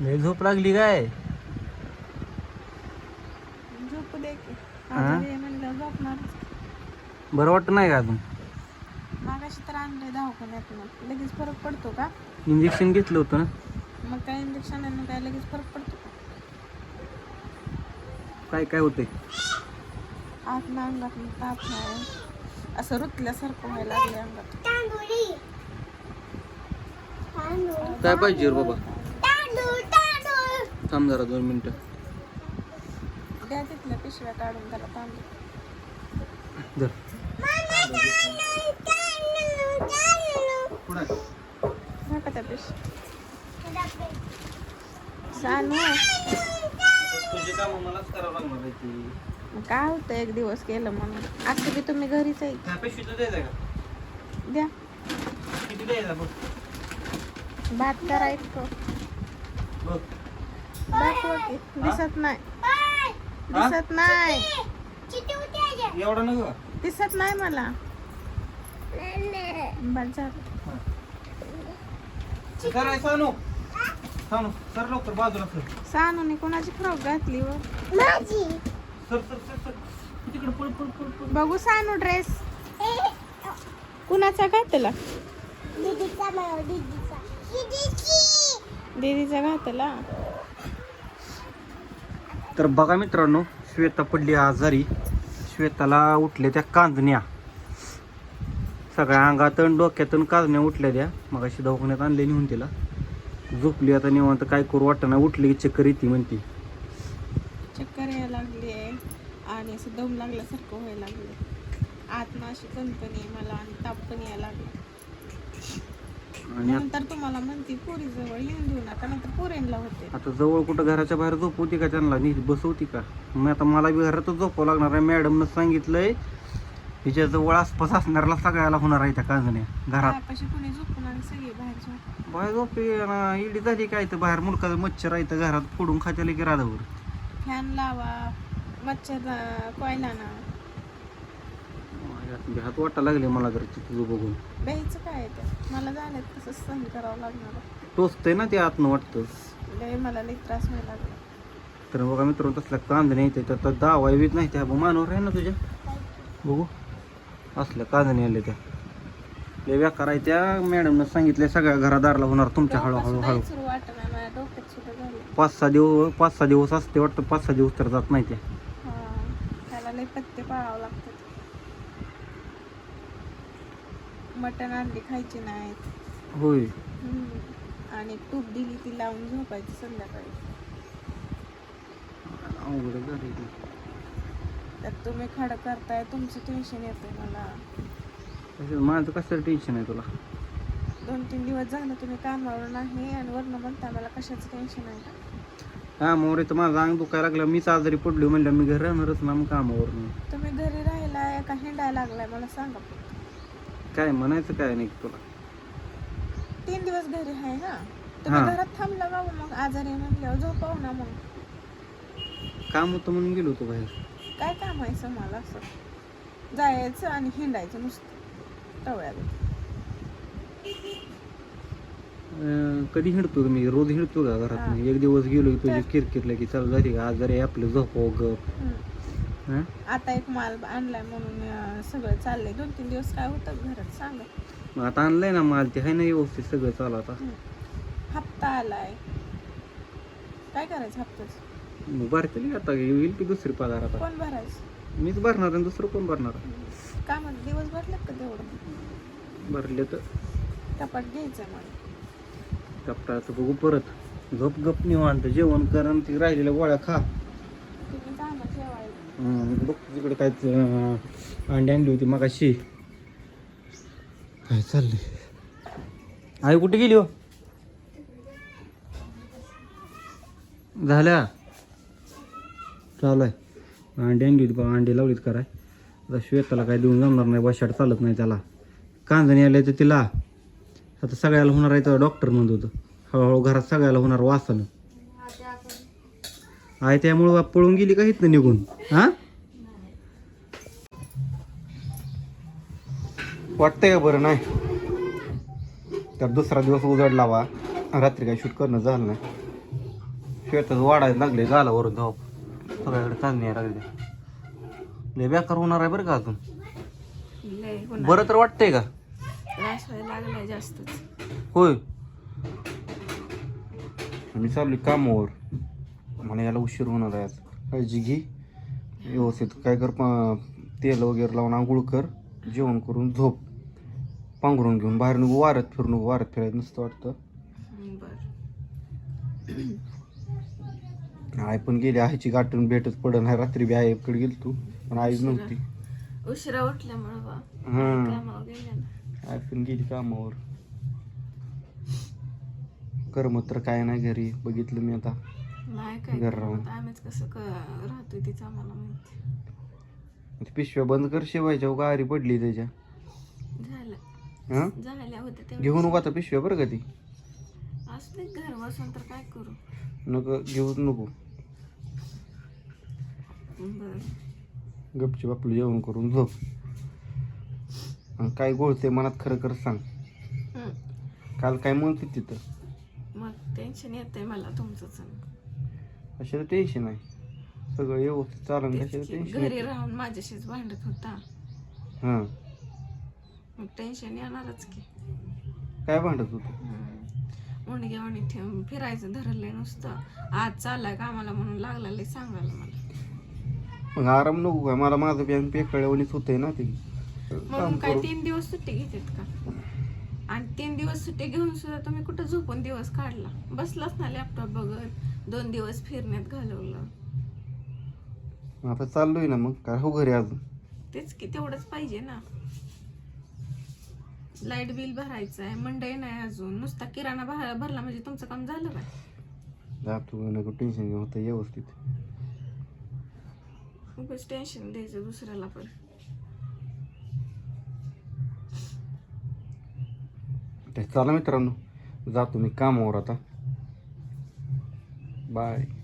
लय झोप लागली काय? झोपू दे की. हा? आजारी आहे म्हणल्यावर बरं वाटत नाही का अजून? मागाशी तर आणलंय दवाखान्यातून लगेच फरक पडतो का? इंजेक्शन घेतलं होतं ना? मग काय इंजेक्शनाने काय लगेच फरक पडतो का? काय काय होतंय? आत ना अंगात ताप आहे असं रुतल्यासारखं व्हायला लागले अंगात. काय पाहिजे रे बाबा? थांब जरा दोन मिनिटं. द्या तिथल्या पिशव्या काढून त्याला तांदूळ धर. नका त्या पिशव्या. सांग तुझे काम मलाच करावं लागणार आहे ती. मग काय होतं एक दिवस केलं म्हणून. आता की तुम्ही घरीच आहे. द्यायचं का द्या. किती द्यायचा बघ. भात करायचं. बघ. दाखवा दिसत नाही. दिसत नाही. एवढा नको. का? दिसत नाही मला. बस झालं सर आहे सानू. सानू सर लवकर बाजूला सर. सानूने कोणाची फ्रॉक घातली व? Sir sir sir sir. तिकडे पळ पळ पळ पळ. बघू सानू ड्रेस कुणाचा घातला? दीदीचा घातला? तर बघा मित्रांनो श्वेता पडली आजारी. श्वेताला उठले त्या कांजण्या. सगळ्या अंगातून डोक्यातून कांजण्या उठल्या त्या. मग अशी दवाखान्यात आणले नेऊन तिला. झोपली आता निवांत काय करू वाटताना उठली की चक्कर येते म्हणती. चक्कर यायला लागली आहे. आणि असं दम लागल्यासारखं व्हायला लागलं आत्मा अशी कणकणी मला आणि ताप पण यायला लागला. आणि आत- नंतर तुम्हाला म्हणते पोरी जवळ येऊन देऊ नका नंतर पोरेनला होते. आता जवळ कुठं घराच्या बाहेर झोपवती का त्यांना? नीट बसवती का? मग आता मला बी घरातच झोपावं लागणार आहे. मॅडमनं सांगितलंय हिच्या जवळ आसपास असणाऱ्याला सगळ्याला होणार आहे त्या कांजण्या. घरात. पायापाशी कोणी झोपून आणि सगळे बाहेर झोप. बाहेर झोपी ना इडी झाली काय तर बाहेर मुलकाचं मच्छर आहे तर घरात फोडून खात्याला की राधावर. फॅन लावा मच्छर कोयला ना हात वाटायला लागले मला जर तुझं बघून. द्यायचं काय आहे ते मला झालं तसं सहन करावं लागणार. आहे. टोचतंय ना ते आतनं वाटतं. लय मला लई त्रास व्हायला लागला. तर बघा मित्रांनो तसल्या कांदण्या येते तर तर दावा येत नाही त्या. मानवर आहे ना तुझ्या? बघू. असल्या कांदण्या आल्या त्या. लय व्याकार आहे त्या. मॅडमनं सांगितलं सगळ्या घरादारला होणार तुमच्या हळूहळू हळू. सुरू वाटत नाही माझ्या डोक्यात सुद्धा झालं. पाच सहा दिवस पाच सहा दिवस असते वाटतं. पाच सहा दिवस तर जात नाही त्या. हा. त्याला पत्ते पाळावं लागतात मटण अंडी खायची नाहीत. होय. हम्म. आणि तूप दिली ती लावून झोपायची संध्याकाळी. अवघड झाली तुम्ही खडं करताय तुमचं टेन्शन येतं मला. तसं माझं कसं टेन्शन आहे तुला? दोन तीन दिवस झालं तुम्ही कामावर नाही आणि वरनं म्हणता मला कशाचं टेन्शन आहे का? हा मोरे तर माझं अंग दुखायला लागलं. मीच आजारी पडलो म्हणलं मी घरी राहणारच ना मग कामावर तुम्ही घरी राहिलाय का हिंडायला लागलाय? मला सांगा फक्त. काय म्हणायचं काय नाही तुला? तीन दिवस घरी आहे ना? तुम्ही हा. घरात थांबला का मग? आजारी आहे म्हणल्यावर झोपाव ना मग. काम होतं म्हणून गेलो होतो बाहेर. काय काम आहे असं मला असं? जायचं आणि हिंडायचं नुसतं. टवळ्यात अं, कधी हिंडतो मी रोज हिंडतो का घरात? हा. एक दिवस गेलो की तुझी किरकिरला की चालू झाली का आजारी आहे आपलं झोपाव गप. हम्म. हा? आता एक माल आणलाय म्हणून सगळं चाललंय. दोन तीन दिवस काय होतं घरात सांगा. मग आता आणलंय ना माल ते आहे ना व्यवस्थित सगळं चालू आता. हप्ता आलाय. काय करायचं हप्त्याच? मग भरते आता येईल की दुसरी पगार आता? कोण भरायचं? मीच भरणार आणि दुसरं कोण भरणार? कामात दिवस भरलेत का तेवढं? भरले तर. कपाट घ्यायचं मला. कपटाचं बघू परत. झोप गप निवांत. जेवण कर आणि ती राहिलेल्या गोळ्या खा तुम्ही जा ना जेवायला हम्म, बघ तिकडे काय अंडी आणली होती मग अशी काय चाललंय? आई कुठे गेली हो? झाल्या? चालू आहे. अंडी आणली होती बघा अंडी लावलीत कराय. आता श्वेताला काय देऊन जमणार नाही बशाट चालत नाही त्याला. कांदणी आले तर तिला. आता सगळ्याला होणार आहे तर डॉक्टर म्हणत होतं. हळूहळू घरात सगळ्याला होणार वासानं. आहे त्यामुळं पळून गेली का इथनं निघून? हा? वाटतंय का बरं नाही? तर दुसरा दिवस उजाडला वा रात्री काही शूट करणं झालं नाही. शेतात वाढायला लागले गालावरून धाव. सगळ्याकडे यायला लागले. लय बेकार होणार आहे बरं का अजून. बरं तर वाटतंय का? जास्तच. होय. मी चाललोय कामावर. मला याला उशीर होणार आहे. काळजी घे. व्यवस्थित. काय कर तेल वगैरे लावून आंघोळ कर. जेवण करून झोप. पांघरून घेऊन बाहेर नको वाऱ्यात फिरू नको. वाऱ्यात फिरायचं नुसतं वाटतं. आई पण गेली. आईची गाठून भेटच पडन आहे रात्री बी आईकडे गेली तू. पण आईच नव्हती. उशिरा उठल्यामुळं हां. आई पण गेली कामावर. करमत तर काय नाही घरी. बघितलं मी आता. नाही काय घर राहून. आता आम्हीच कसं क राहतोय तिचं आम्हाला माहिती. ते पिशव्या बंद कर शिवायच्या गारी पडली त्याच्या. झालं. हां? झाल्या होत्या तेवढ्या. घेऊन नको आता पिशव्या बरं का ती? असू दे घर बसून तर काय करू? नको घेऊच नको. बर. गपची आपलं जेवण करून झोप आणि काय गोळते मनात खरं खरं सांग. काल काय म्हणते तिथं? मग टेन्शन येतंय मला तुमचंच कशाला टेन्शन आहे. सगळं व्यवस्थित चालन तेच कशाला की, टेन्शन घरी राहून माझ्याशीच भांडत होता. हां. मग टेन्शन येणारच की. काय भांडत होतं? मुंडग्यावानी ठेवून फिरायचं धरलंय नुसतं. आज चाललाय कामाला म्हणून लागला लय सांगायला मला. मग आराम नको काय मला माझं बँक पेकळ्यावणीच होतंय ना ते. म्हणून काय तीन दिवस सुट्टी घेतात का? आणि तीन दिवस सुट्टी घेऊन सुद्धा तुम्ही कुठं झोपून दिवस काढला? बसलाच ना लॅपटॉप बघत. दोन दिवस फिरण्यात घालवलं. आता चाललोय ना मग. काय हो घरी अजून? तेच की तेवढंच पाहिजे ना. लाइट बिल भरायचं आहे मंडई नाही अजून. नुसता किराणा भरा- भरला म्हणजे तुमचं काम झालं काय? जातो नको टेन्शन घेऊ होतं व्यवस्थित. उगाच टेन्शन द्यायचं दुसऱ्याला पण. तर चला मित्रांनो जातो मी कामावर आता. Bye.